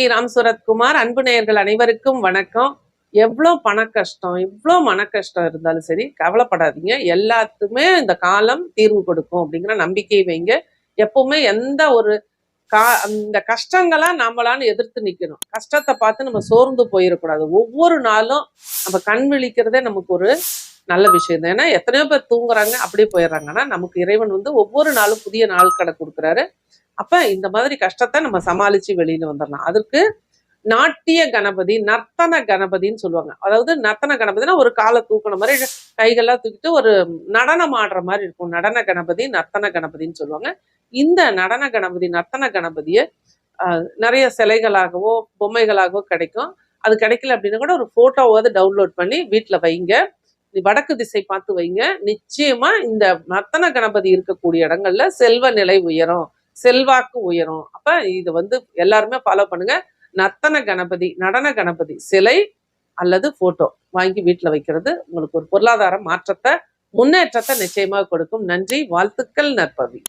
D Ram Suratkumar அன்பு நேயர்கள் அனைவருக்கும் வணக்கம். எவ்வளோ பண கஷ்டம் இவ்வளோ மன கஷ்டம் இருந்தாலும் சரி கவலைப்படாதீங்க. எல்லாத்துக்குமே இந்த காலம் தீர்வு கொடுக்கும் அப்படிங்கிற நம்பிக்கை வைங்க. எப்பவுமே எந்த ஒரு கா இந்த கஷ்டங்களா நம்மளான்னு எதிர்த்து நிற்கணும் கஷ்டத்தை பார்த்து நம்ம சோர்ந்து போயிடக்கூடாது. ஒவ்வொரு நாளும் நம்ம கண் விழிக்கிறதே நமக்கு ஒரு நல்ல விஷயம் தான். ஏன்னா எத்தனையோ பேர் தூங்குறாங்க அப்படியே போயிடுறாங்கன்னா நமக்கு இறைவன் வந்து ஒவ்வொரு நாளும் புதிய நாள் கடை கொடுக்குறாரு. அப்ப இந்த மாதிரி கஷ்டத்தை நம்ம சமாளிச்சு வெளியில வந்துடலாம். அதற்கு நாட்டிய கணபதி நர்த்தன கணபதின்னு சொல்லுவாங்க. அதாவது நர்த்தன கணபதினா ஒரு காலை தூக்குன மாதிரி கைகள்லாம் தூக்கிட்டு ஒரு நடனம் ஆடுற மாதிரி இருக்கும். நடன கணபதி நர்த்தன கணபதின்னு சொல்லுவாங்க. இந்த நடன கணபதி நர்த்தன கணபதியை நிறைய சிலைகளாகவோ பொம்மைகளாகவோ கிடைக்கும். அது கிடைக்கல அப்படின்னா கூட ஒரு போட்டோவாவது டவுன்லோட் பண்ணி வீட்டில் வைங்க. வடக்கு திசை பார்த்து வைங்க. நிச்சயமா இந்த நர்த்தன கணபதி இருக்கக்கூடிய இடங்கள்ல செல்வ நிலை உயரும். செல்வாக்கு உயரும். அப்ப இது வந்து எல்லாருமே ஃபாலோ பண்ணுங்க. நர்த்தன கணபதி நடன கணபதி சிலை அல்லது போட்டோ வாங்கி வீட்டில் வைக்கிறது உங்களுக்கு ஒரு பொருளாதார மாற்றத்தை முன்னேற்றத்தை நிச்சயமாக கொடுக்கும். நன்றி வாழ்த்துக்கள் நற்பவி.